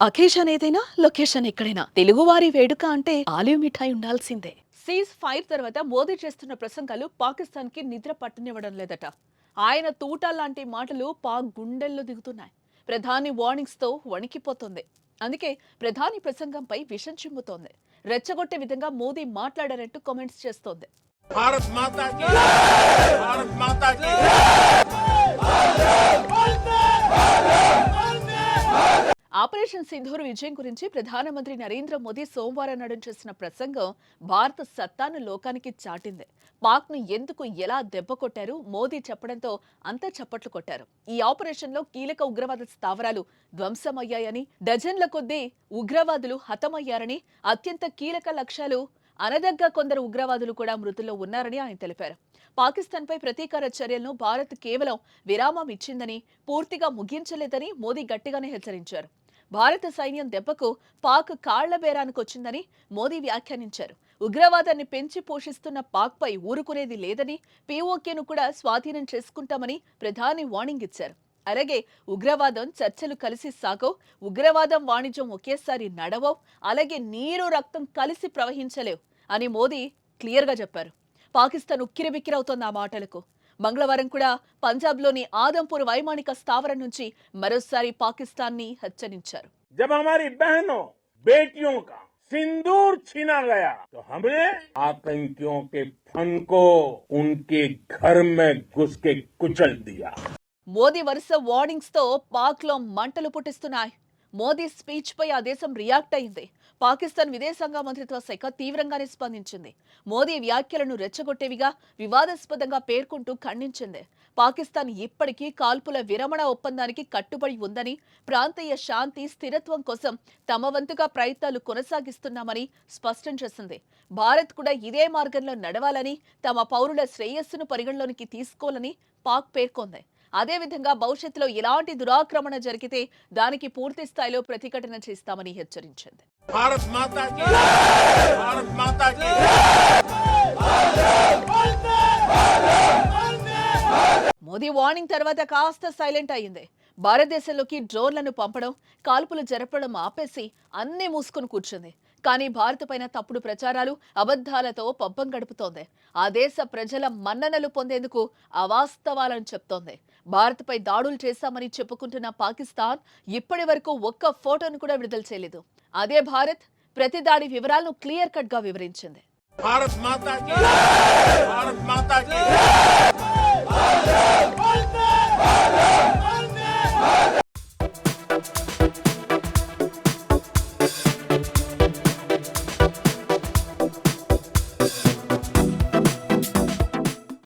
Occasion ఏదైనా location ఎక్కడైనా. తెలుగువారి వేడుక అంటే ఆలివ్ మిఠాయి ఉండాల్సిందే. సీజ్ ఫైర్ తర్వాత మోదీ చేస్తున్న ప్రసంగాలు పాకిస్తాన్కి నిద్ర పట్టనివ్వడం లేదట. ఆయన తూట లాంటి మాటలు పాక్ గుండెల్లో దిగుతున్నాయి. ప్రధాని వార్నింగ్స్తో వణికిపోతుంది. అందుకే ప్రధాని ప్రసంగంపై విషం చిమ్ముతోంది. రెచ్చగొట్టే విధంగా మోదీ మాట్లాడారంటూ కామెంట్స్ చేస్తోంది. భారత్ మాతా భారత్ ఆపరేషన్ సింధూర్ విజయం గురించి ప్రధానమంత్రి నరేంద్ర మోదీ సోమవారం నాడు చేసిన ప్రసంగం భారత సత్తాను లోకానికి చాటింది. పాక్ను ఎందుకు ఎలా దెబ్బ కొట్టారు? మోదీ చెప్పడంతో అంతా చప్పట్లు కొట్టారు. ఈ ఆపరేషన్లో కీలక ఉగ్రవాద స్థావరాలు ధ్వంసమయ్యాయని డజన్ల కొద్దీ ఉగ్రవాదులు హతమయ్యారని అత్యంత కీలక లక్ష్యాలు అనదగ్గ కొందరు ఉగ్రవాదులు కూడా మృతుల్లో ఉన్నారని ఆయన తెలిపారు. పాకిస్తాన్పై ప్రతీకార చర్యలను భారత్ కేవలం విరామం ఇచ్చిందని పూర్తిగా ముగించలేదని మోదీ గట్టిగానే హెచ్చరించారు. భారత సైన్యం దెబ్బకు పాక్ కాళ్ళ వచ్చిందని మోదీ వ్యాఖ్యానించారు. ఉగ్రవాదాన్ని పెంచి పోషిస్తున్న పాక్పై ఊరుకునేది లేదని పీఓకేను కూడా స్వాధీనం చేసుకుంటామని ప్రధాని వార్నింగ్ ఇచ్చారు. అలాగే ఉగ్రవాదం చర్చలు కలిసి సాగవు ఉగ్రవాదం వాణిజ్యం ఒకేసారి నడవవు అలాగే నీరు రక్తం కలిసి ప్రవహించలేవు అని మోదీ క్లియర్గా చెప్పారు. పాకిస్తాన్ ఉక్కిరిబిక్కిరవుతోంది ఆ మాటలకు. మంగళవారం కూడా పంజాబ్లోని ఆదంపూర్ వైమానిక స్థావరం నుంచి మరోసారి పాకిస్తాన్ని హెచ్చరించారు जब हमारी बहनों बेटियों का सिंदूर छीना गया तो हमने आतंकियों के फन को उनके घर में घुस के कुचल दिया మోదీ వరుస వార్నింగ్స్ తో పాక్ లో మంటలు పుట్టిస్తున్నాయి మోదీ స్పీచ్ పై ఆ దేశం రియాక్ట్ అయింది. పాకిస్తాన్ విదేశాంగ మంత్రిత్వ శాఖ తీవ్రంగానే స్పందించింది. మోదీ వ్యాఖ్యలను రెచ్చగొట్టేవిగా వివాదాస్పదంగా పేర్కొంటూ ఖండించింది. పాకిస్తాన్ ఇప్పటికీ కాల్పుల విరమణ ఒప్పందానికి కట్టుబడి ఉందని ప్రాంతీయ శాంతి స్థిరత్వం కోసం తమ వంతుగా ప్రయత్నాలు కొనసాగిస్తున్నామని స్పష్టం చేసింది. భారత్ కూడా ఇదే మార్గంలో నడవాలని తమ పౌరుల శ్రేయస్సును పరిగణలోనికి తీసుకోవాలని పాక్ పేర్కొంది. అదేవిధంగా భవిష్యత్తులో ఎలాంటి దురాక్రమణ జరిగితే దానికి పూర్తి స్థాయిలో ప్రతిఘటన చేస్తామని హెచ్చరించింది. మోదీ వార్నింగ్ తర్వాత కాస్త సైలెంట్ అయింది భారతదేశంలోకి డ్రోన్లను పంపడం కాల్పులు జరపడం ఆపేసి అన్నీ మూసుకొని కూర్చుంది. కానీ భారత్ పైన తప్పుడు ప్రచారాలు అబద్ధాలతో పబ్బం గడుపుతోంది. ఆ దేశ ప్రజల మన్ననలు పొందేందుకు అవాస్తవాలను చెప్తోంది. భారత్పై దాడులు చేశామని చెప్పుకుంటున్న పాకిస్తాన్ ఇప్పటి వరకు ఒక్క ఫోటోను కూడా విడుదల చేయలేదు. అదే భారత్ ప్రతి దాడి వివరాలను క్లియర్ కట్గా వివరించింది. భారత్ మాతా భారత్ మాతా